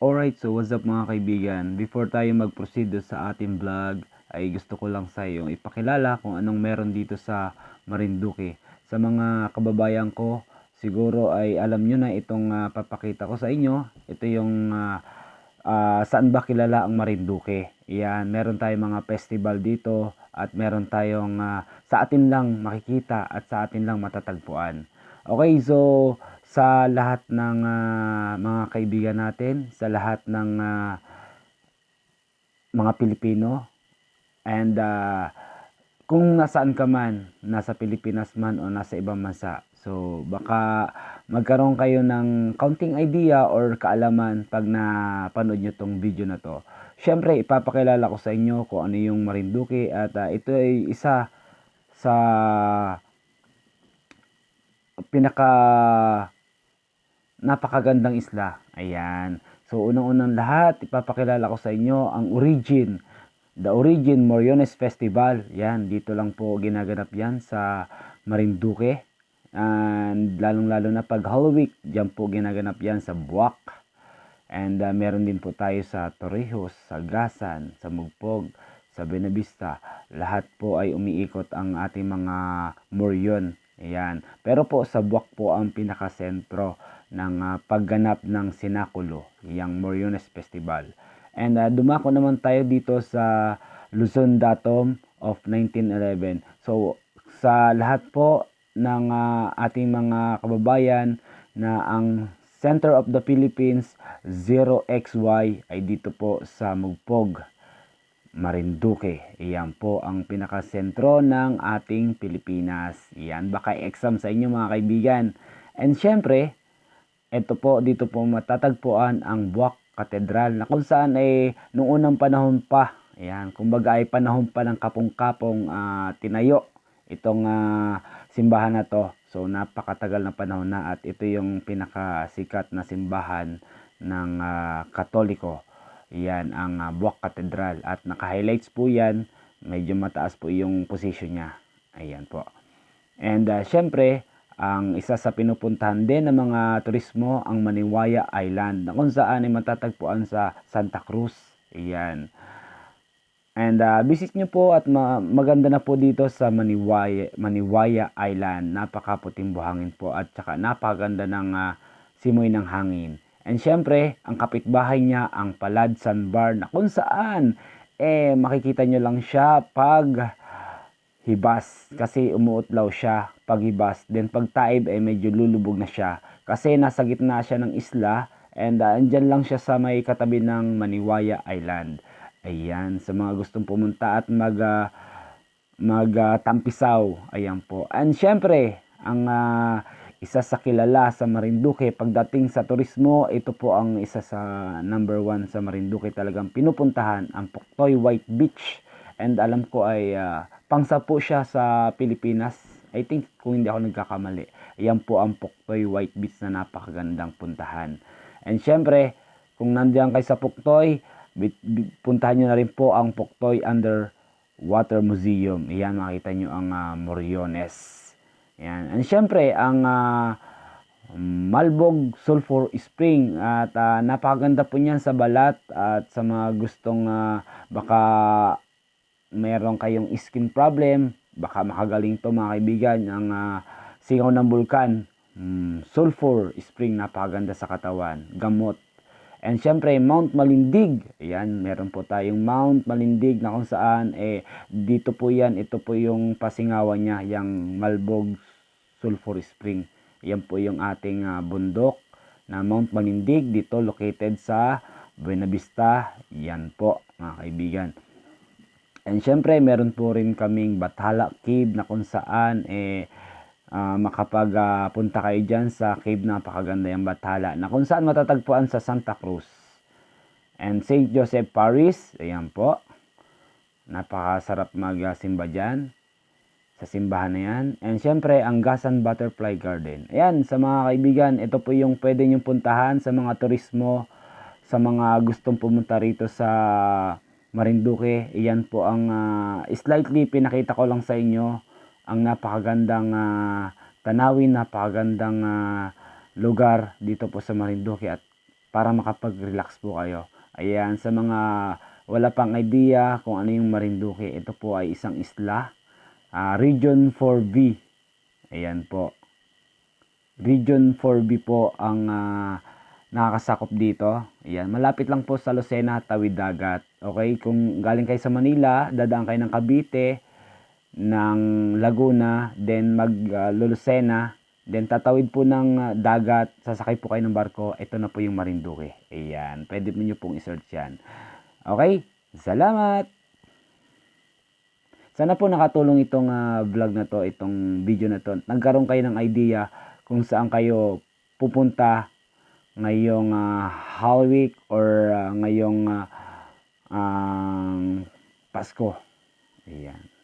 Alright, so what's up mga kaibigan? Before tayo mag-proceed sa ating vlog, ay gusto ko lang sa iyo ipakilala kung anong meron dito sa Marinduque. Sa mga kababayan ko, siguro ay alam nyo na itong ah, papakita ko sa inyo. Ito yung ah, ah, saan ba kilala ang Marinduque. Yan, meron tayong mga festival dito at meron tayong ah, sa atin lang makikita at sa atin lang matatagpuan. Okay, so sa lahat ng ah, mga kaibigan natin, sa lahat ng ah, mga Pilipino, and ah, kung nasaan ka man, nasa Pilipinas man o nasa ibang bansa, so baka magkaroon kayo ng counting idea or kaalaman pag napanood nyo tong video na to. Siyempre, ipapakilala ko sa inyo kung ano yung Marinduque at ah, ito ay isa sa pinaka napakagandang isla. Ayan. So, unang-unang lahat, ipapakilala ko sa inyo ang origin. The Origin Moriones Festival. Yan, dito lang po ginaganap yan sa Marinduque. And lalong-lalo na pag Holy Week, dyan po ginaganap yan sa Buwak. And ah, meron din po tayo sa Torrijos, sa Gasan, sa Mugpog, sa Benavista. Lahat po ay umiikot ang ating mga Morion. Ayan. Pero po sa Buwak po ang pinakasentro ng ah, pagganap ng Sinakulo, yung Moriones Festival. And ah, dumako naman tayo dito sa Luzon Datum of 1911. So sa lahat po ng ah, ating mga kababayan na ang Center of the Philippines 0XY ay dito po sa Mugpog, Marinduque. Iyan po ang pinakasentro ng ating Pilipinas. Iyan baka exam sa inyo mga kaibigan. And syempre, ito po dito po matatagpuan ang Buwak Katedral na kung saan ay nung unang panahon pa, ayan, kumbaga ay panahon pa ng kapong-kapong ah, tinayo itong ah, simbahan na to. So napakatagal na panahon na at ito yung pinakasikat na simbahan ng ah, Katoliko. Yan ang ah, Buwak Katedral at naka-highlights po yan. Medyo mataas po yung position niya. Ayan po. And ah, syempre, ang isa sa pinupuntahan din ng mga turismo ang Maniwaya Island na kung saan ay matatagpuan sa Santa Cruz. Ayan. And ah, visit nyo po at ma- maganda na po dito sa Maniwaya, Maniwaya Island. Napakaputing buhangin po at saka napakaganda ng ah, simoy ng hangin. And syempre, ang kapitbahay niya ang Palad Sandbar na kung saan eh makikita nyo lang siya pag hibas kasi umuutlaw siya pag hibas. Then pag taib eh medyo lulubog na siya kasi nasa gitna siya ng isla and uh, andyan lang siya sa may katabi ng Maniwaya Island. Ayan, sa mga gustong pumunta at mag uh, mag uh, tampisaw. Ayan po. And syempre, ang uh, isa sa kilala sa Marinduque pagdating sa turismo, ito po ang isa sa number one sa Marinduque talagang pinupuntahan, ang Puktoy White Beach. And alam ko ay uh, pangsa po siya sa Pilipinas. I think kung hindi ako nagkakamali. Ayan po ang Puktoy White Beach na napakagandang puntahan. And syempre, kung nandiyan kayo sa Puktoy, puntahan nyo na rin po ang Puktoy Underwater Museum. Ayan, makita nyo ang ah, Moriones. Ayan. And syempre, ang ah, Malbog Sulphur Spring at ah, napakaganda po niyan sa balat at sa mga gustong ah, baka meron kayong skin problem, baka makagaling to mga kaibigan, ang ah, singaw ng bulkan, mm, sulfur spring, napakaganda sa katawan, gamot. And syempre, Mount Malindig. Ayan, meron po tayong Mount Malindig na kung saan, eh, dito po yan, ito po yung pasingawan niya, yung Malbog Sulphur Spring. Yan po yung ating ah, bundok na Mount Malindig, dito located sa Buenavista. Yan po, mga kaibigan. And syempre, meron po rin kaming Bathala Cave na kung saan eh ah, makapagpunta kayo dyan sa cave na napakaganda yung Bathala na kung saan matatagpuan sa Santa Cruz. And St. Joseph Paris, ayan po. Napakasarap magsimba dyan sa simbahan na yan. And syempre, ang Gasan Butterfly Garden. Ayan, sa mga kaibigan, ito po yung pwede nyong puntahan sa mga turismo, sa mga gustong pumunta rito sa Marinduque. Iyan po ang ah, slightly pinakita ko lang sa inyo ang napakagandang ah, tanawin, napakagandang ah, lugar dito po sa Marinduque at para makapag-relax po kayo. Ayan, sa mga wala pang idea kung ano yung Marinduque, ito po ay isang isla. Ah, Region 4B. Ayan po. Region 4B po ang ah, nakakasakop dito. Ayan, malapit lang po sa Lucena, Tawid Dagat. Okay, kung galing kayo sa Manila, dadaan kayo ng Cavite, ng Laguna, then mag ah, Lucena, then tatawid po ng dagat, sasakay po kayo ng barko, ito na po yung Marinduque. Ayan, pwede nyo pong i-search yan. Okay, salamat! Sana po nakatulong itong ah, vlog na to, itong video na to. Nagkaroon kayo ng idea kung saan kayo pupunta ngayong ah, Holy or ah, ngayong ah, ang Pasko. Ayan.